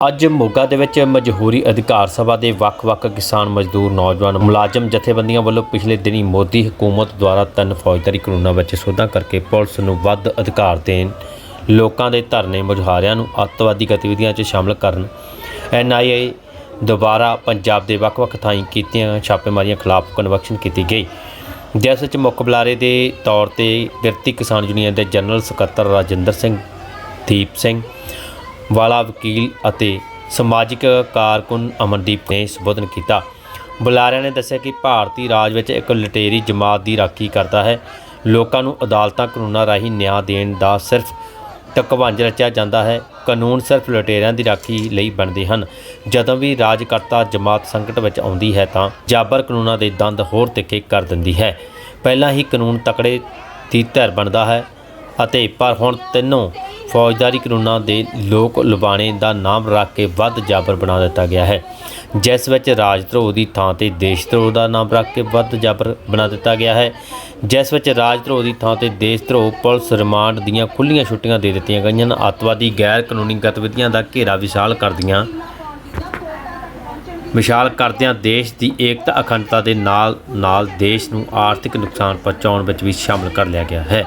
ਅੱਜ ਮੋਗਾ ਦੇ ਵਿੱਚ ਮਜ਼ਹੂਰੀ ਅਧਿਕਾਰ ਸਭਾ ਦੇ ਵੱਖ-ਵੱਖ ਕਿਸਾਨ ਮਜ਼ਦੂਰ ਨੌਜਵਾਨ ਮੁਲਾਜ਼ਮ ਜਥੇਬੰਦੀਆਂ ਵੱਲੋਂ ਪਿਛਲੇ ਦਿਨੀ ਮੋਦੀ ਹਕੂਮਤ ਦੁਆਰਾ ਤਿੰਨ ਫੌਜਦਾਰੀ ਕਾਨੂੰਨਾਂ ਵਿੱਚ ਸੋਧਾਂ ਕਰਕੇ ਪੁਲਿਸ ਨੂੰ ਵੱਧ ਅਧਿਕਾਰ ਦੇਣ, ਲੋਕਾਂ ਦੇ ਧਰਨੇ ਮੁਜ਼ਾਹਰਿਆਂ ਨੂੰ ਅੱਤਵਾਦੀ ਗਤੀਵਿਧੀਆਂ 'ਚ ਸ਼ਾਮਲ ਕਰਨ ਐਨਆਈਏ ਦੁਬਾਰਾ ਪੰਜਾਬ ਦੇ ਵੱਖ-ਵੱਖ ਥਾਈਂ ਕੀਤੀਆਂ ਛਾਪੇਮਾਰੀਆਂ ਖਿਲਾਫ ਕਨਵੈਕਸ਼ਨ ਕੀਤੀ ਗਈ। ਜਿਸ ਵਿੱਚ ਮੁੱਖ ਬੁਲਾਰੇ ਦੇ ਤੌਰ ਤੇ ਕਿਰਤੀ ਕਿਸਾਨ ਯੂਨੀਅਨ ਦੇ ਜਨਰਲ ਸਕੱਤਰ ਰਾਜਿੰਦਰ ਸਿੰਘ, ਦੀਪ ਸਿੰਘ ਵਾਲਾ ਵਕੀਲ ਅਤੇ ਸਮਾਜਿਕ ਕਾਰਕੁਨ ਅਮਨਦੀਪ ਨੇ ਸੰਬੋਧਨ ਕੀਤਾ। ਬੁਲਾਰਿਆਂ ਨੇ ਦੱਸਿਆ ਕਿ ਭਾਰਤੀ ਰਾਜ ਵਿੱਚ ਇੱਕ ਲਟੇਰੀ ਜਮਾਤ ਦੀ ਰਾਖੀ ਕਰਦਾ ਹੈ। ਲੋਕਾਂ ਨੂੰ ਅਦਾਲਤਾਂ, ਕਾਨੂੰਨਾਂ ਰਾਹੀਂ ਨਿਆਂ ਦੇਣ ਦਾ ਸਿਰਫ ਤਕਵੰਜ ਰਚਿਆ ਜਾਂਦਾ ਹੈ। ਕਾਨੂੰਨ ਸਿਰਫ ਲਟੇਰਿਆਂ ਦੀ ਰਾਖੀ ਲਈ ਬਣਦੇ ਹਨ। ਜਦੋਂ ਵੀ ਰਾਜਕਰਤਾ ਜਮਾਤ ਸੰਕਟ ਵਿੱਚ ਆਉਂਦੀ ਹੈ ਤਾਂ ਜਾਬਰ ਕਾਨੂੰਨਾਂ ਦੇ ਦੰਦ ਹੋਰ ਤਿੱਖੇ ਕਰ ਦਿੰਦੀ ਹੈ। ਪਹਿਲਾਂ ਹੀ ਕਾਨੂੰਨ ਤਕੜੇ ਦੀ ਧਿਰ ਬਣਦਾ ਹੈ ਅਤੇ ਪਰ ਹੁਣ ਤਿੰਨੋਂ ਫੌਜਦਾਰੀ ਕਾਨੂੰਨਾਂ ਦੇ ਲੋਕ ਲੁਬਾਣੇ ਦਾ ਨਾਮ ਰੱਖ ਕੇ ਵੱਧ ਜਾਬਰ ਬਣਾ ਦਿੱਤਾ ਗਿਆ ਹੈ। ਜਿਸ ਵਿੱਚ ਰਾਜ ਧਰੋਹ ਦੀ ਥਾਂ ਤੇ ਦੇਸ਼ ਧਰੋਹ ਦਾ ਨਾਮ ਰੱਖ ਕੇ ਵੱਧ ਜਾਬਰ ਬਣਾ ਦਿੱਤਾ ਗਿਆ ਹੈ। ਜਿਸ ਵਿੱਚ ਰਾਜ ਧਰੋਹ ਦੀ ਥਾਂ ਤੇ ਦੇਸ਼ ਧਰੋਹ, ਪੁਲਿਸ ਰਿਮਾਂਡ ਦੀਆਂ ਖੁੱਲੀਆਂ ਛੁੱਟੀਆਂ ਦੇ ਦਿੱਤੀਆਂ ਗਈਆਂ ਹਨ। ਅੱਤਵਾਦੀ ਗੈਰ ਕਾਨੂੰਨੀ ਗਤੀਵਿਧੀਆਂ ਦਾ ਘੇਰਾ ਵਿਸ਼ਾਲ ਕਰਦੀਆਂ ਵਿਸ਼ਾਲ ਕਰਦਿਆਂ ਦੇਸ਼ ਦੀ ਏਕਤਾ ਅਖੰਡਤਾ ਦੇ ਨਾਲ ਨਾਲ ਦੇਸ਼ ਨੂੰ ਆਰਥਿਕ ਨੁਕਸਾਨ ਪਹੁੰਚਾਉਣ ਵਿੱਚ ਵੀ ਸ਼ਾਮਲ ਕਰ ਲਿਆ ਗਿਆ ਹੈ।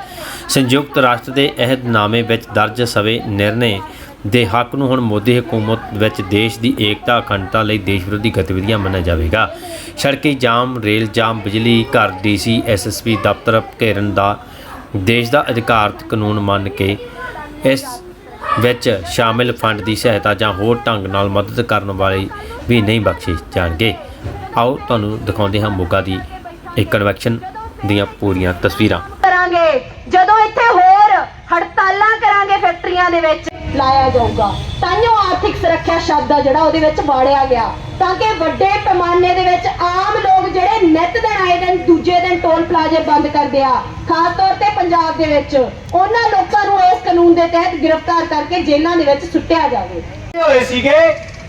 ਸੰਯੁਕਤ ਰਾਸ਼ਟਰ ਦੇ ਅਹਿਦਨਾਮੇ ਵਿੱਚ ਦਰਜ ਸਵੇ ਨਿਰਣੇ ਦੇ ਹੱਕ ਨੂੰ ਹੁਣ ਮੋਦੀ ਹਕੂਮਤ ਵਿੱਚ ਦੇਸ਼ ਦੀ ਏਕਤਾ ਅਖੰਡਤਾ ਲਈ ਦੇਸ਼ ਵਿਰੋਧੀ ਗਤੀਵਿਧੀਆਂ ਮੰਨਿਆ ਜਾਵੇਗਾ। ਸੜਕੀ ਜਾਮ, ਰੇਲ ਜਾਮ, ਬਿਜਲੀ, ਘਰ ਡੀਸੀ ਐਸਐਸਪੀ ਦਫ਼ਤਰ ਘੇਰਨ ਦਾ ਦੇਸ਼ ਦਾ ਅਧਿਕਾਰਤ ਕਾਨੂੰਨ ਮੰਨ ਕੇ ਇਸ ਵਿੱਚ ਸ਼ਾਮਿਲ ਫੰਡ ਦੀ ਸਹਾਇਤਾ ਜਾਂ ਹੋਰ ਢੰਗ ਨਾਲ ਮਦਦ ਕਰਨ ਵਾਲੇ ਵੀ ਨਹੀਂ ਬਖਸ਼ੇ ਜਾਣਗੇ। ਆਓ ਤੁਹਾਨੂੰ ਦਿਖਾਉਂਦੇ ਹਾਂ ਮੋਗਾ ਦੀ ਇੱਕ ਕਨਵੈਕਸ਼ਨ ਦੀਆਂ ਪੂਰੀਆਂ ਤਸਵੀਰਾਂ। ਕਰਾਂਗੇ। ਜਦੋਂ ਇੱਥੇ ਹੋਰ ਹੜਤਾਲਾਂ ਕਰਾਂਗੇ ਫੈਕਟਰੀਆਂ ਦੇ ਵਿੱਚ। ਲਾਇਆ ਜਾਊਗਾ। ਤਾਂਯੋ ਆਰਥਿਕ ਸੁਰੱਖਿਆ ਸ਼ਬਦ ਆ ਜਿਹੜਾ ਉਹਦੇ ਵਿੱਚ ਵਾੜਿਆ ਗਿਆ। ਤਾਂ ਕਿ ਵੱਡੇ ਪੈਮਾਨੇ ਦੇ ਵਿੱਚ ਆਮ ਲੋਕ ਜਿਹੜੇ ਨਿੱਤ ਦਿਨ ਆਏ ਦਿਨ ਦੂਜੇ ਦਿਨ ਟੋਲ ਪਲਾਜ਼ੇ ਬੰਦ ਕਰਦੇ ਆ। ਖਾਸ ਤੌਰ ਤੇ ਪੰਜਾਬ ਦੇ ਵਿੱਚ। ਉਹਨਾਂ ਲੋਕਾਂ ਨੂੰ ਇਸ ਕਾਨੂੰਨ ਦੇ ਤਹਿਤ ਗ੍ਰਿਫਤਾਰ ਕਰਕੇ ਜੇਲ੍ਹਾਂ ਦੇ ਵਿੱਚ ਸੁੱਟਿਆ ਜਾਵੇ। ਹੋਏ ਸੀਗੇ।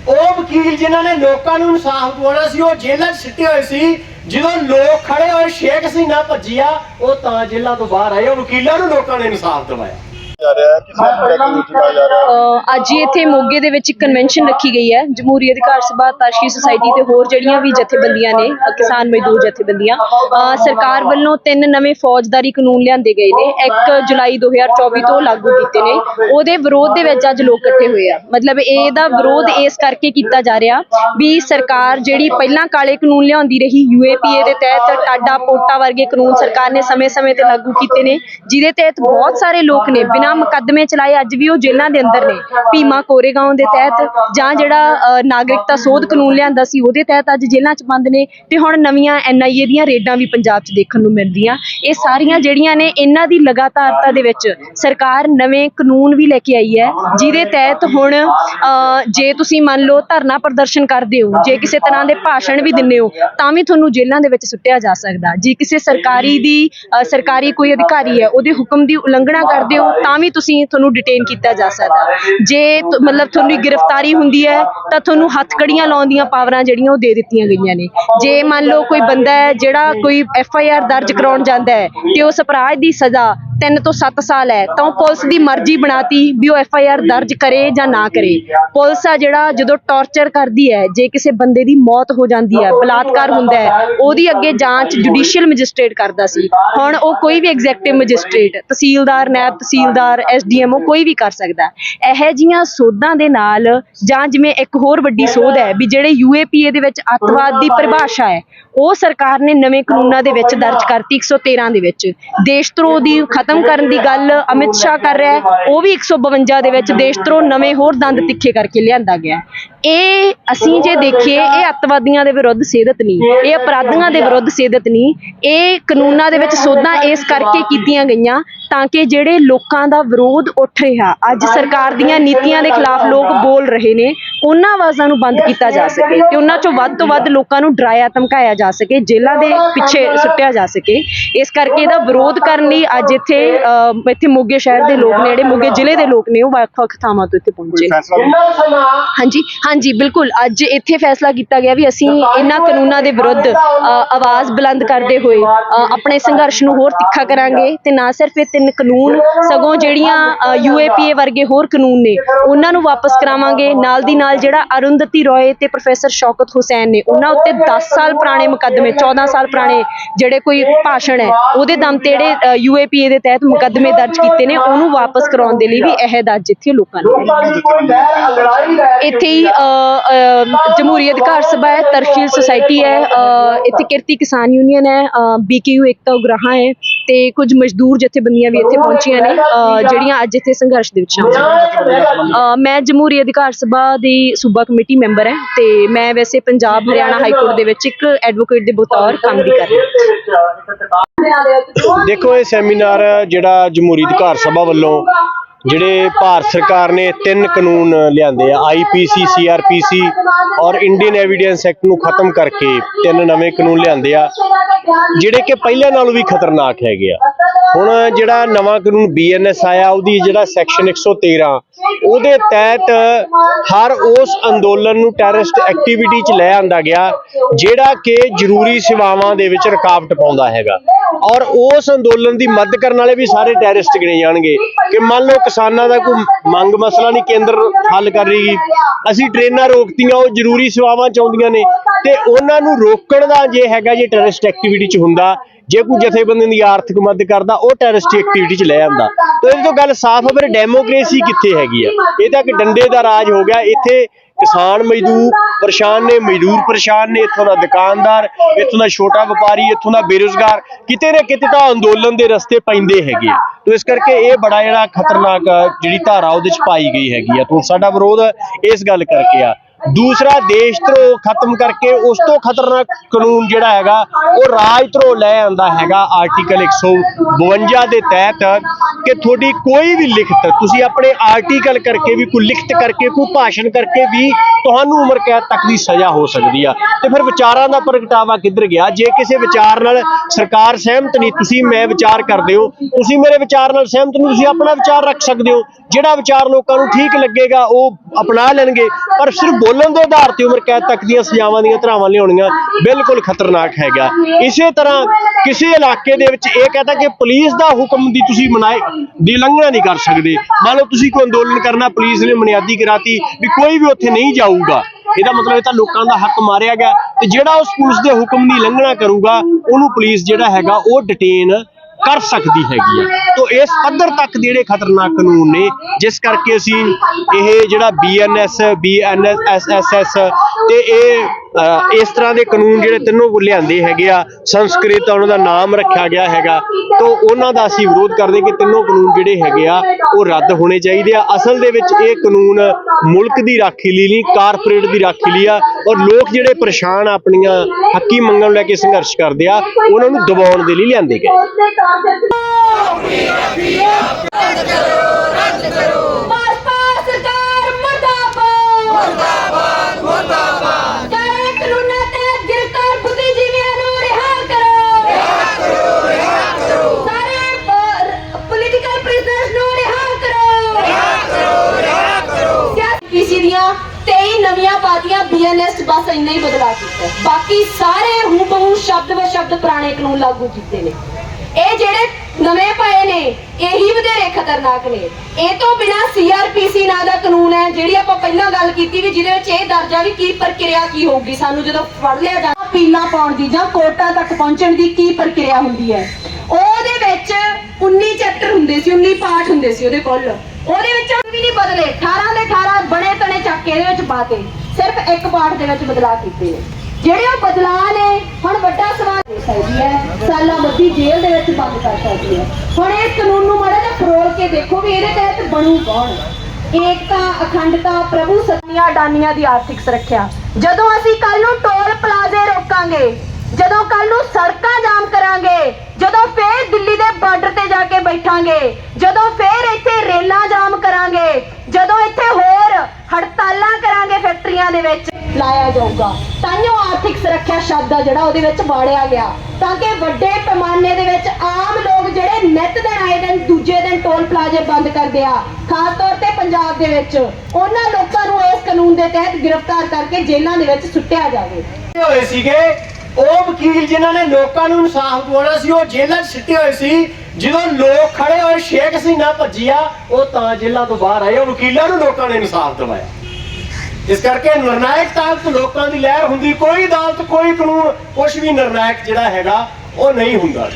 ਉਹ ਵਕੀਲ ਜਿਨ੍ਹਾਂ ਨੇ ਲੋਕਾਂ ਨੂੰ ਇਨਸਾਫ ਦਿਵਾਉਣਾ ਸੀ, ਉਹ ਜੇਲ੍ਹਾਂ 'ਚ ਸਿੱਟੇ ਹੋਏ ਸੀ। ਜਦੋਂ ਲੋਕ ਖੜੇ ਹੋਏ, ਸ਼ੇਖ ਹਸੀਨਾ ਭੱਜਿਆ, ਉਹ ਤਾਂ ਜੇਲ੍ਹਾਂ ਤੋਂ ਬਾਹਰ ਆਏ, ਉਹ ਵਕੀਲਾਂ ਨੂੰ ਲੋਕਾਂ ਨੇ ਇਨਸਾਫ ਦਿਵਾਇਆ। ਜਾ ਰਿਹਾ ਹੈ ਕਿਸੇ ਨੂੰ ਲੈ ਕੇ ਨਹੀਂ ਚੁਕਾਇਆ ਜਾ ਰਿਹਾ ਅ, ਅੱਜ ਹੀ ਇੱਥੇ ਮੋਗੇ ਦੇ ਵਿੱਚ ਇੱਕ ਕਨਵੈਨਸ਼ਨ ਰੱਖੀ ਗਈ ਹੈ। ਜਮਹੂਰੀ ਅਧਿਕਾਰ ਸਭਾ ਤਾਸ਼ਕੀ ਸੁਸਾਇਟੀ ਤੇ ਹੋਰ ਜਿਹੜੀਆਂ ਵੀ ਜਥੇਬੰਦੀਆਂ ਨੇ ਅ, ਕਿਸਾਨ ਮਜ਼ਦੂਰ ਜਥੇਬੰਦੀਆਂ ਅ, ਸਰਕਾਰ ਵੱਲੋਂ ਤਿੰਨ ਨਵੇਂ ਫੌਜਦਾਰੀ ਕਾਨੂੰਨ ਲਿਆਂਦੇ ਗਏ ਨੇ। 1 ਜੁਲਾਈ 2024 ਤੋਂ ਲਾਗੂ ਕੀਤੇ ਨੇ। ਉਹਦੇ ਵਿਰੋਧ ਦੇ ਵਿੱਚ ਅੱਜ ਲੋਕ ਇਕੱਠੇ ਹੋਏ ਆ। ਮਤਲਬ ਇਹਦਾ ਵਿਰੋਧ ਇਸ ਕਰਕੇ ਕੀਤਾ ਜਾ ਰਿਹਾ ਵੀ ਸਰਕਾਰ ਜਿਹੜੀ ਪਹਿਲਾਂ ਕਾਲੇ ਕਾਨੂੰਨ ਲਿਆਉਂਦੀ ਰਹੀ ਯੂਏਪੀਏ ਦੇ ਤਹਿਤ ਟਾਡਾ ਪੋਟਾ ਵਰਗੇ ਕਾਨੂੰਨ ਸਰਕਾਰ ਨੇ ਸਮੇਂ-ਸਮੇਂ ਤੇ ਲਾਗੂ ਕੀਤੇ ਨੇ ਜਿਹਦੇ ਤਹਿਤ ਬਹੁਤ ਸਾਰੇ ਲੋਕ ਨੇ। ਬਿਨਾਂ ਮੁਕੱਦਮੇ ਚਲਾਏ ਅੱਜ ਵੀ ਉਹ ਜੇਲ੍ਹਾਂ ਦੇ ਅੰਦਰ ਨੇ ਭੀਮਾ ਕੋਰੇਗਾਉਂ ਦੇ ਤਹਿਤ ਜਾਂ ਜਿਹੜਾ ਅ, ਨਾਗਰਿਕਤਾ ਸੋਧ ਕਾਨੂੰਨ ਲਿਆਂਦਾ ਸੀ ਉਹਦੇ ਤਹਿਤ ਅੱਜ ਜੇਲ੍ਹਾਂ 'ਚ ਬੰਦ ਨੇ ਤੇ ਹੁਣ ਨਵੀਆਂ ਐਨਆਈਏ ਦੀਆਂ ਰੇਡਾਂ ਵੀ ਪੰਜਾਬ 'ਚ ਦੇਖਣ ਨੂੰ ਮਿਲਦੀਆਂ। ਇਹ ਸਾਰੀਆਂ ਜਿਹੜੀਆਂ ਨੇ ਇਹਨਾਂ ਦੀ ਲਗਾਤਾਰਤਾ ਦੇ ਵਿੱਚ ਸਰਕਾਰ ਨਵੇਂ ਕਾਨੂੰਨ ਵੀ ਲੈ ਕੇ ਆਈ ਹੈ ਜਿਹਦੇ ਤਹਿਤ ਹੁਣ ਅ, ਜੇ ਤੁਸੀਂ ਮੰਨ ਲਓ ਧਰਨਾ ਪ੍ਰਦਰਸ਼ਨ ਕਰਦੇ ਹੋ ਜੇ ਕਿਸੇ ਤਰ੍ਹਾਂ ਦੇ ਭਾਸ਼ਣ ਵੀ ਦਿੰਦੇ ਹੋ ਤਾਂ ਵੀ ਤੁਹਾਨੂੰ ਜੇਲ੍ਹਾਂ ਦੇ ਵਿੱਚ ਸੁੱਟਿਆ ਜਾ ਸਕਦਾ। ਜੇ ਕਿਸੇ ਸਰਕਾਰੀ ਦੀ ਅ, ਸਰਕਾਰੀ ਕੋਈ ਅਧਿਕਾਰੀ ਹੈ ਉਹਦੇ ਹੁਕਮ ਦੀ ਉਲੰਘਣਾ ਕਰਦੇ ਹੋ ਤਾਂ ਵੀ ਤੁਸੀਂ ਤੁਹਾਨੂੰ ਡਿਟੇਨ ਕੀਤਾ ਜਾ ਸਕਦਾ। ਜੇ ਮਤਲਬ ਤੁਹਾਨੂੰ ਗ੍ਰਿਫਤਾਰੀ ਹੁੰਦੀ ਹੈ, ਤਾਂ ਤੁਹਾਨੂੰ ਹੱਥਕੜੀਆਂ ਲਾਉਣ ਦੀਆਂ ਪਾਵਰਾਂ ਜਿਹੜੀਆਂ ਉਹ ਦੇ ਦਿੱਤੀਆਂ ਗਈਆਂ ਨੇ। ਜੇ ਮੰਨ ਲਓ ਕੋਈ ਬੰਦਾ ਹੈ ਜਿਹੜਾ ਕੋਈ ਐਫ ਆਈ ਆਰ ਦਰਜ ਕਰਾਉਣ ਜਾਂਦਾ ਹੈ, ਤੇ ਉਸ ਅਪਰਾਧ ਦੀ ਸਜ਼ਾ 3 ਤੋਂ 7 ਸਾਲ ਹੈ, ਤਾਂ ਉਹ ਪੁਲਿਸ ਦੀ ਮਰਜ਼ੀ ਬਣਾਤੀ ਵੀ ਉਹ ਐਫ ਆਈ ਆਰ ਦਰਜ ਕਰੇ ਜਾਂ ਨਾ ਕਰੇ। ਪੁਲਿਸ ਆ ਜਿਹੜਾ ਜਦੋਂ ਟੌਰਚਰ ਕਰਦੀ ਹੈ, ਜੇ ਕਿਸੇ ਬੰਦੇ ਦੀ ਮੌਤ ਹੋ ਜਾਂਦੀ ਹੈ, ਬਲਾਤਕਾਰ ਹੁੰਦਾ ਹੈ, ਉਹਦੀ ਅੱਗੇ ਜਾਂਚ ਜੁਡੀਸ਼ੀਅਲ ਮੈਜਿਸਟ੍ਰੇਟ ਕਰਦਾ ਸੀ। ਹੁਣ ਉਹ ਕੋਈ ਵੀ ਐਗਜ਼ੈਕਟਿਵ ਮੈਜਿਸਟ੍ਰੇਟ ਤਹਿਸੀਲਦਾਰ, ਨਾਇਬ ਤਹਿਸੀਲਦਾਰ ਐਸਡੀਐਮਓ ਕੋਈ ਵੀ ਕਰ ਸਕਦਾ ਇਹੋ ਜੀਆਂ ਸੋਧਾਂ ਦੇ ਨਾਲ ਜਾਂ ਜਿਵੇਂ ਇੱਕ ਹੋਰ ਵੱਡੀ ਸੋਧ ਹੈ ਵੀ ਜਿਹੜੇ ਯੂਏਪੀਏ ਦੇ ਵਿੱਚ ਅੱਤਵਾਦ ਦੀ ਪਰਿਭਾਸ਼ਾ ਹੈ ਉਹ ਸਰਕਾਰ ਨੇ ਨਵੇਂ ਕਾਨੂੰਨਾਂ ਦੇ ਵਿੱਚ ਦਰਜ ਕਰਤੀ 113 ਦੇ ਵਿੱਚ। ਦੇਸ਼ ਧਰੋਹ ਦੀ ਖਤਮ ਕਰਨ ਦੀ ਗੱਲ ਅਮਿਤ ਸ਼ਾਹ ਕਰ ਰਿਹਾ ਹੈ। ਉਹ ਵੀ 152 ਦੇ ਵਿੱਚ ਦੇਸ਼ ਧਰੋਹ ਨਵੇਂ ਹੋਰ ਦੰਦ ਤਿੱਖੇ ਕਰਕੇ ਲਿਆਂਦਾ ਗਿਆ। ਇਹ ਅਸੀਂ ਜੇ ਦੇਖੀਏ ਇਹ ਅੱਤਵਾਦੀਆਂ ਦੇ ਵਿਰੁੱਧ ਸੇਧਤ ਨਹੀਂ। ਇਹ ਅਪਰਾਧੀਆਂ ਦੇ ਵਿਰੁੱਧ ਸੇਧਤ ਨਹੀਂ। ਇਹ ਕਾਨੂੰਨਾਂ ਦੇ ਵਿੱਚ ਸੋਧਾਂ ਇਸ ਕਰਕੇ ਕੀਤੀਆਂ ਗਈਆਂ ਤਾਂ ਕਿ ਜਿਹੜੇ ਲੋਕਾਂ ਦਾ ਵਿਰੋਧ ਉੱਠ ਰਿਹਾ ਅੱਜ ਸਰਕਾਰ ਦੀਆਂ ਨੀਤੀਆਂ ਦੇ ਖਿਲਾਫ ਲੋਕ ਬੋਲ ਰਹੇ ਨੇ। ਉਹਨਾਂ ਆਵਾਜ਼ਾਂ ਨੂੰ ਬੰਦ ਕੀਤਾ ਜਾ ਸਕੇ ਤੇ ਉਹਨਾਂ ਚੋਂ ਵੱਧ ਤੋਂ ਵੱਧ ਲੋਕਾਂ ਨੂੰ ਡਰਾਇਆ ਧਮਕਾਇਆ ਜਾ ਸਕੇ ਜੇਲ੍ਹਾਂ ਦੇ ਪਿੱਛੇ ਸੁੱਟਿਆ ਜਾ ਸਕੇ। ਇਸ ਕਰਕੇ ਇਹਦਾ ਵਿਰੋਧ ਕਰਨ ਲਈ ਅੱਜ ਇੱਥੇ ਅਹ, ਇੱਥੇ ਮੋਗੇ ਸ਼ਹਿਰ ਦੇ ਲੋਕ ਨੇ ਜਿਹੜੇ ਮੋਗੇ ਜ਼ਿਲ੍ਹੇ ਦੇ ਲੋਕ ਨੇ ਉਹ ਵੱਖ-ਵੱਖ ਥਾਵਾਂ ਤੋਂ ਇੱਥੇ ਪਹੁੰਚੇ। ਹਾਂਜੀ ਹਾਂਜੀ ਬਿਲਕੁਲ। ਅੱਜ ਇੱਥੇ ਫੈਸਲਾ ਕੀਤਾ ਗਿਆ ਵੀ ਅਸੀਂ ਇਹਨਾਂ ਕਾਨੂੰਨਾਂ ਦੇ ਵਿਰੁੱਧ ਅ, ਆਵਾਜ਼ ਬੁਲੰਦ ਕਰਦੇ ਹੋਏ ਅ, ਆਪਣੇ ਸੰਘਰਸ਼ ਨੂੰ ਹੋਰ ਤਿੱਖਾ ਕਰਾਂਗੇ ਤੇ ਨਾ ਸਿਰਫ ਇਹ ਤਿੰਨ ਕਾਨੂੰਨ ਸਗੋਂ ਜਿਹੜੀਆਂ ਯੂਏਪੀਏ ਵਰਗੇ ਹੋਰ ਕਾਨੂੰਨ ਨੇ ਉਹਨਾਂ ਨੂੰ ਵਾਪਸ ਕਰਾਵਾਂਗੇ ਨਾਲ ਦੀ ਨਾਲ ਨਾਲ ਜਿਹੜਾ ਅਰੁੰਧਤੀ ਰੋਏ ਤੇ ਪ੍ਰੋਫੈਸਰ ਸ਼ੌਕਤ ਹੁਸੈਨ ਨੇ ਉਹਨਾਂ ਉੱਤੇ 10 ਸਾਲ ਪੁਰਾਣੇ ਮੁਕੱਦਮੇ 14 ਸਾਲ ਪੁਰਾਣੇ ਜਿਹੜੇ ਕੋਈ ਭਾਸ਼ਣ ਹੈ ਉਹਦੇ ਦਮ ਤੇ ਜਿਹੜੇ ਯੂਏਪੀਏ ਦੇ ਤਹਿਤ ਮੁਕੱਦਮੇ ਦਰਜ ਕੀਤੇ ਨੇ ਉਹਨੂੰ ਵਾਪਸ ਕਰਾਉਣ ਦੇ ਲਈ ਵੀ ਇਹ ਅਦਾਲਤ ਇੱਥੇ ਲੋਕਾਂ ਨੇ ਇੱਥੇ ਹੀ ਅ, ਜਮਹੂਰੀ ਅਧਿਕਾਰ ਸਭਾ ਹੈ ਤਰਸ਼ੀਲ ਸੁਸਾਇਟੀ ਹੈ ਅ, ਇੱਥੇ ਕਿਰਤੀ ਕਿਸਾਨ ਯੂਨੀਅਨ ਹੈ ਬੀਕੇਯੂ ਏਕਤਾ ਉਗਰਾਹਾਂ ਹੈ ਤੇ ਕੁਝ ਮਜ਼ਦੂਰ ਜਥੇਬੰਦੀਆਂ ਵੀ ਇੱਥੇ ਪਹੁੰਚੀਆਂ ਨੇ ਜਿਹੜੀਆਂ ਅੱਜ ਇੱਥੇ ਸੰਘਰਸ਼ ਦੇ ਵਿੱਚ ਸ਼ਾਮਲ ਹਨ ਮੈਂ ਜਮਹੂਰੀ ਅਧਿਕਾਰ ਸਭਾ ਦੀ ਸੂਬਾ ਕਮੇਟੀ ਮੈਂਬਰ ਹਾਂ ਤੇ ਮੈਂ ਵੈਸੇ ਪੰਜਾਬ ਹਰਿਆਣਾ ਹਾਈ ਕੋਰਟ ਦੇ ਵਿੱਚ ਇੱਕ ਐਡਵੋਕੇਟ ਦੇ ਬਤੌਰ ਕੰਮ ਵੀ ਕਰ ਰਹੀ। ਹਾਂ ਦੇਖੋ, ਇਹ ਸੈਮੀਨਾਰ ਜਿਹੜਾ ਜਮਹੂਰੀ ਅਧਿਕਾਰ ਸਭਾ ਵੱਲੋਂ ਜਿਹੜੇ ਭਾਰਤ ਸਰਕਾਰ ਨੇ ਤਿੰਨ ਕਾਨੂੰਨ ਲਿਆਂਦੇ ਆ ਆਈਪੀਸੀ ਸੀਆਰਪੀਸੀ ਔਰ ਇੰਡੀਅਨ ਐਵੀਡੈਂਸ ਐਕਟ ਨੂੰ ਖਤਮ ਕਰਕੇ ਤਿੰਨ ਨਵੇਂ ਕਾਨੂੰਨ ਲਿਆਂਦੇ ਆ, ਜਿਹੜੇ ਕਿ ਪਹਿਲਾਂ ਨਾਲੋਂ ਵੀ ਖਤਰਨਾਕ ਹੈਗੇ ਆ। ਹੁਣ ਜਿਹੜਾ ਨਵਾਂ ਕਾਨੂੰਨ ਬੀਐਨਐਸ ਆਇਆ, ਉਹਦੀ ਜਿਹੜਾ ਸੈਕਸ਼ਨ 113 ਉਹਦੇ ਤਹਿਤ ਹਰ ਉਸ ਅੰਦੋਲਨ ਨੂੰ ਟੈਰਰਿਸਟ ਐਕਟੀਵਿਟੀ 'ਚ ਲੈ ਆਂਦਾ ਗਿਆ, ਜਿਹੜਾ ਕਿ ਜ਼ਰੂਰੀ ਸੇਵਾਵਾਂ ਦੇ ਵਿੱਚ ਰੁਕਾਵਟ ਪਾਉਂਦਾ ਹੈਗਾ। ਔਰ ਉਸ ਅੰਦੋਲਨ ਦੀ ਮਦਦ ਕਰਨ ਵਾਲੇ ਵੀ ਸਾਰੇ ਟੈਰਰਿਸਟ ਗਿਣੇ ਜਾਣਗੇ ਕਿ ਮੰਨ ਲਓ ਕਿਸਾਨਾਂ ਦਾ ਕੋਈ ਮੰਗ ਮਸਲਾ ਨਹੀਂ, ਕੇਂਦਰ ਹੱਲ ਕਰ ਰਹੀ ਅਸੀਂ ਟ੍ਰੇਨਾਂ ਰੋਕਤੀਆਂ, ਉਹ ਜ਼ਰੂਰੀ ਸੇਵਾਵਾਂ ਚਾਹੁੰਦੀਆਂ ਨੇ। ਤੇ ਉਹਨਾਂ ਨੂੰ ਰੋਕਣ ਦਾ ਜੇ ਹੈਗਾ, ਜੇ ਟੈਰਰਿਸਟ ਐਕਟੀਵਿਟੀ 'ਚ ਹੁੰਦਾ, ਜੇ ਕੋਈ ਜਥੇਬੰਦੀ ਦੀ ਆਰਥਿਕ ਮਦਦ ਕਰਦਾ, ਉਹ ਟੈਰਰਿਸਟ ਐਕਟੀਵਿਟੀ 'ਚ ਲੈ ਆਂਦਾ। ਤੇ ਇਹਦੀ ਤੋਂ ਗੱਲ ਸਾਫ਼ ਹੈ ਫਿਰ ਡੈਮੋਕ੍ਰੇਸੀ ਕਿੱਥੇ ਹੈਗੀ ਆ? ਇਹ ਤਾਂ ਇੱਕ ਡੰਡੇ ਦਾ ਰਾਜ ਹੋ ਗਿਆ। ਇੱਥੇ ਕਿਸਾਨ ਮਜ਼ਦੂਰ ਪਰੇਸ਼ਾਨ ਨੇ, ਮਜ਼ਦੂਰ ਪਰੇਸ਼ਾਨ ਨੇ, ਇੱਥੋਂ ਦਾ ਦੁਕਾਨਦਾਰ, ਇੱਥੋਂ ਦਾ ਛੋਟਾ ਵਪਾਰੀ, ਇੱਥੋਂ ਦਾ ਬੇਰੁਜ਼ਗਾਰ, ਕਿਤੇ ਨਾ ਕਿਤੇ ਤਾਂ ਅੰਦੋਲਨ ਦੇ ਰਸਤੇ ਪੈਂਦੇ ਹੈਗੇ। ਆ ਤੋ ਇਸ ਕਰਕੇ ਇਹ ਬੜਾ ਜਿਹੜਾ ਖਤਰਨਾਕ ਜਿਹੜੀ ਧਾਰਾ ਉਹਦੇ ਚ ਪਾਈ ਗਈ ਹੈਗੀ ਆ। ਤੋਂ ਸਾਡਾ ਵਿਰੋਧ ਇਸ ਗੱਲ ਕਰਕੇ ਆ। ਦੂਸਰਾ ਦੇਸ਼ ਧਰੋਹ ਖਤਮ ਕਰਕੇ ਉਸ ਤੋਂ ਖਤਰਨਾਕ ਕਾਨੂੰਨ ਜਿਹੜਾ ਹੈਗਾ, ਉਹ ਰਾਜ ਧਰੋਹ ਲੈ ਆਂਦਾ ਹੈਗਾ ਆਰਟੀਕਲ 152 ਦੇ ਤਹਿਤ ਕਿ ਤੁਹਾਡੀ ਕੋਈ ਵੀ ਲਿਖਤ, ਤੁਸੀਂ ਆਪਣੇ ਆਰਟੀਕਲ ਕਰਕੇ ਵੀ, ਕੋਈ ਲਿਖਤ ਕਰਕੇ, ਕੋਈ ਭਾਸ਼ਣ ਕਰਕੇ ਵੀ ਤੁਹਾਨੂੰ ਉਮਰ ਕੈਦ ਤੱਕ ਦੀ ਸਜ਼ਾ ਹੋ ਸਕਦੀ ਆ। ਤੇ ਫਿਰ ਵਿਚਾਰਾਂ ਦਾ ਪ੍ਰਗਟਾਵਾ ਕਿੱਧਰ ਗਿਆ? ਜੇ ਕਿਸੇ ਵਿਚਾਰ ਨਾਲ ਸਰਕਾਰ ਸਹਿਮਤ ਨਹੀਂ, ਤੁਸੀਂ ਮੈਂ ਵਿਚਾਰ ਕਰਦੇ ਹੋ, ਤੁਸੀਂ ਮੇਰੇ ਵਿਚਾਰ ਨਾਲ ਸਹਿਮਤ ਨਹੀਂ, ਤੁਸੀਂ ਆਪਣਾ ਵਿਚਾਰ ਰੱਖ ਸਕਦੇ ਹੋ। ਜਿਹੜਾ ਵਿਚਾਰ ਲੋਕਾਂ ਨੂੰ ਠੀਕ ਲੱਗੇਗਾ, ਉਹ ਅਪਣਾ ਲੈਣਗੇ, ਪਰ ਸਿਰਫ ਬੋਲਣ ਦੇ ਆਧਾਰ ਤੇ ਉਮਰ ਕੈਦ ਤੱਕ ਦੀਆਂ ਸਜ਼ਾਵਾਂ ਦੀਆਂ ਧਰਾਵਾਂ ਲਿਆਉਣੀਆਂ ਬਿਲਕੁਲ ਖਤਰਨਾਕ ਹੈਗਾ। ਇਸੇ ਤਰ੍ਹਾਂ ਕਿਸੇ ਇਲਾਕੇ ਦੇ ਵਿੱਚ ਇਹ ਕਹਤਾ ਕਿ ਪੁਲਿਸ ਦਾ ਹੁਕਮ ਦੀ ਤੁਸੀਂ ਮਨਾਏ ਦੀ ਉਲੰਘਣਾ ਨਹੀਂ ਕਰ ਸਕਦੇ। ਮੰਨ ਲਓ ਤੁਸੀਂ ਕੋਈ ਅੰਦੋਲਨ ਕਰਨਾ, ਪੁਲਿਸ ਨੇ ਬੁਨਿਆਦੀ ਕਰਾਤੀ ਵੀ ਕੋਈ ਵੀ ਉੱਥੇ ਨਹੀਂ ਜਾਊਗਾ। ਇਹਦਾ ਮਤਲਬ ਇਹ ਤਾਂ ਲੋਕਾਂ ਦਾ ਹੱਕ ਮਾਰਿਆ ਗਿਆ। ਤੇ ਜਿਹੜਾ ਉਸ ਪੁਲਿਸ ਦੇ ਹੁਕਮ ਦੀ ਉਲੰਘਣਾ ਕਰੂਗਾ, ਉਹਨੂੰ ਪੁਲਿਸ ਜਿਹੜਾ ਹੈਗਾ ਉਹ ਡਿਟੇਨ ਕਰ ਸਕਦੀ ਹੈਗੀ ਆ। ਤੋਂ ਇਸ ਪੱਧਰ ਤੱਕ ਦੇ ਜਿਹੜੇ ਖਤਰਨਾਕ ਕਾਨੂੰਨ ਨੇ, ਜਿਸ ਕਰਕੇ ਅਸੀਂ ਇਹ ਜਿਹੜਾ ਬੀਐਨਐਸ ਬੀਐਨਐਸਐਸਐਸ ਤੇ ਇਹ ਇਸ ਤਰ੍ਹਾਂ ਦੇ ਕਾਨੂੰਨ ਜਿਹੜੇ ਤਿੰਨੋਂ ਲਿਆਂਦੇ ਹੈਗੇ ਆ, ਸੰਸਕ੍ਰਿਤ ਉਹਨਾਂ ਦਾ ਨਾਮ ਰੱਖਿਆ ਗਿਆ ਹੈਗਾ। ਤੋਂ ਉਹਨਾਂ ਦਾ ਅਸੀਂ ਵਿਰੋਧ ਕਰਦੇ ਕਿ ਤਿੰਨੋਂ ਕਾਨੂੰਨ ਜਿਹੜੇ ਹੈਗੇ ਆ, ਉਹ ਰੱਦ ਹੋਣੇ ਚਾਹੀਦੇ ਆ। ਅਸਲ ਦੇ ਵਿੱਚ ਇਹ ਕਾਨੂੰਨ ਮੁਲਕ ਦੀ ਰਾਖੀ ਲਈ ਨਹੀਂ, ਕਾਰਪੋਰੇਟ ਦੀ ਰਾਖੀ ਲਈ ਆ ਔਰ ਲੋਕ ਜਿਹੜੇ ਪਰੇਸ਼ਾਨ ਆਪਣੀਆਂ ਹੱਕੀ ਮੰਗਾਂ ਨੂੰ ਲੈ ਕੇ ਸੰਘਰਸ਼ ਕਰਦੇ ਆ, ਉਹਨਾਂ ਨੂੰ ਦਬਾਉਣ ਦੇ ਲਈ ਲਿਆਂਦੇ ਗਏ। ਭਾਜਪਾ ਸਰਕਾਰ ਪਾਰਟੀਆਂ ਬਸ ਇੰਨਾ ਹੀ ਬਦਲਾ ਕੀਤਾ ਬਾਕੀ ਸਾਰੇ ਹੂਬਹੂ ਸ਼ਬਦ ਵੇ ਸ਼ਬਦ ਪੁਰਾਣੇ ਕਾਨੂੰਨ ਲਾਗੂ ਕੀਤੇ ਨੇ। ਇਹ ਜਿਹੜੇ ਨਵੇਂ ਪਏ ਨੇ, ਇਹੀ ਵਧੇਰੇ ਖਤਰਨਾਕ ਨੇ। ਇਹ ਤੋਂ ਬਿਨਾ ਸੀਆਰਪੀਸੀ ਨਾਂ ਦਾ ਕਾਨੂੰਨ ਹੈ, ਜਿਹੜੀ ਆਪਾਂ ਪਹਿਲਾਂ ਗੱਲ ਕੀਤੀ ਵੀ ਜਿਹਦੇ ਵਿੱਚ ਇਹ ਦਰਜਾ ਵੀ ਕੀ ਪ੍ਰਕਿਰਿਆ ਕੀ ਹੋਊਗੀ। ਸਾਨੂੰ ਜਦੋਂ ਫੜ ਲਿਆ ਜਾ ਪੀਲਾ ਪਾਉਣ ਦੀ ਜਾਂ ਕੋਰਟਾਂ ਤੱਕ ਪਹੁੰਚਣ ਦੀ ਕੀ ਪ੍ਰਕਿਰਿਆ ਹੁੰਦੀ ਹੈ। ਉਹਦੇ ਵਿੱਚ 19 ਚੈਪਟਰ ਹੁੰਦੇ ਸੀ 19 ਪਾਠ ਹੁੰਦੇ ਸੀ ਉਹਦੇ ਕੋਲ। ਉਹਦੇ ਵਿੱਚ ਵੀ ਨਹੀਂ ਬਦਲੇ। 18 ਦੇ 18 ਬਣੇ ਤਣੇ ਕੇ ਸਿਰਫ ਇੱਕ ਪਾਠ ਦੇ ਵਿੱਚ ਬਦਲਾਅ ਕੀਤੇ ਨੇ। ਜਿਹੜੇ ਉਹ ਬਦਲਾਅ ਨੇ, ਹੁਣ ਵੱਡਾ ਸਵਾਲ ਹੋ ਸਕਦੀ ਹੈ। ਸਾਲਾਂ ਬੱਧੀ ਜੇਲ੍ਹ ਦੇ ਵਿੱਚ ਬੰਦ ਕਰ ਸਕਦੀ ਹੈ। ਹੁਣ ਇਸ ਕਾਨੂੰਨ ਨੂੰ ਮਾੜਾ ਜਿਹਾ ਫਰੋਲ ਕੇ ਦੇਖੋ ਵੀ ਇਹਦੇ ਤਹਿਤ ਬਣੂ ਕੌਣ? ਏਕਤਾ, ਅਖੰਡਤਾ, ਪ੍ਰਭੂ ਸਤਿਆ ਡਾਨੀਆਂ ਦੀ ਆਰਥਿਕ ਸੁਰੱਖਿਆ। ਜਦੋਂ ਅਸੀਂ ਕੱਲ ਨੂੰ ਟੋਲ ਪਲਾਜ਼ੇ ਰੋਕਾਂਗੇ, ਜਦੋਂ ਕੱਲ ਨੂੰ ਸੜਕਾਂ ਜਾਮ ਕਰਾਂਗੇ, ਜਦੋਂ ਫੇਰ ਦਿੱਲੀ ਦੇ ਬਾਰਡਰ ਤੇ ਜਾ ਕੇ ਬੈਠਾਂਗੇ, ਜਦੋਂ ਫੇਰ ਇੱਥੇ ਰੇਲਾਂ ਜਾਮ ਕਰਾਂਗੇ, ਜਦੋਂ ਇੱਥੇ ਹੋਰ ਹੜਤਾਲਾਂ ਕਰਾਂਗੇ ਫੈਕਟਰੀਆਂ ਦੇ ਵਿੱਚ। ਲਾਇਆ ਜਾਊਗਾ। ਤਾਂਯੋ ਆਰਥਿਕ ਸੁਰੱਖਿਆ ਸ਼ਬਦ ਆ ਜਿਹੜਾ ਉਹਦੇ ਵਿੱਚ ਵਾੜਿਆ ਗਿਆ। ਤਾਂ ਕਿ ਵੱਡੇ ਪੈਮਾਨੇ ਦੇ ਵਿੱਚ ਆਮ ਲੋਕ ਜਿਹੜੇ ਨਿੱਤ ਦਿਨ ਆਏ ਦਿਨ ਦੂਜੇ ਦਿਨ ਟੋਲ ਪਲਾਜ਼ੇ ਬੰਦ ਕਰਦੇ ਆ ਖਾਸ ਤੌਰ ਤੇ ਪੰਜਾਬ ਦੇ ਵਿੱਚ ਉਹਨਾਂ ਲੋਕਾਂ ਨੂੰ ਇਸ ਕਾਨੂੰਨ ਦੇ ਤਹਿਤ ਗ੍ਰਿਫਤਾਰ ਕਰਕੇ ਜੇਲ੍ਹਾਂ ਦੇ ਵਿੱਚ ਸੁੱਟਿਆ ਜਾਵੇ। ਹੋਏ ਸੀਗੇ। ਉਹ ਵਕੀਲ ਜਿਨ੍ਹਾਂ ਨੇ ਲੋਕਾਂ ਨੂੰ ਇਨਸਾਫ ਦਿਵਾਉਣਾ ਸੀ ਉਹ ਜੇਲ੍ਹਾਂ 'ਚ ਸਿੱਟੇ ਹੋਏ ਸੀ। ਜਦੋਂ ਲੋਕ ਖੜੇ ਹੋਏ, ਸ਼ੇਖ ਹਸੀਨਾ ਭੱਜੀ ਉਹ ਤਾਂ ਜੇਲ੍ਹਾਂ ਤੋਂ ਬਾਹਰ ਆਏ ਉਹ ਵਕੀਲਾਂ ਨੂੰ ਲੋਕਾਂ ਨੇ ਇਨਸਾਫ ਦਿਵਾਇਆ। ਇਸ ਕਰਕੇ ਨਿਰਣਾਇਕ ਤਾਕਤ ਲੋਕਾਂ ਦੀ ਲਹਿਰ ਹੁੰਦੀ, ਕੋਈ ਅਦਾਲਤ, ਕੋਈ ਕਾਨੂੰਨ ਕੁਝ ਵੀ ਨਿਰਣਾਇਕ ਜਿਹੜਾ ਹੈਗਾ, ਉਹ ਨਹੀਂ ਹੁੰਦਾ।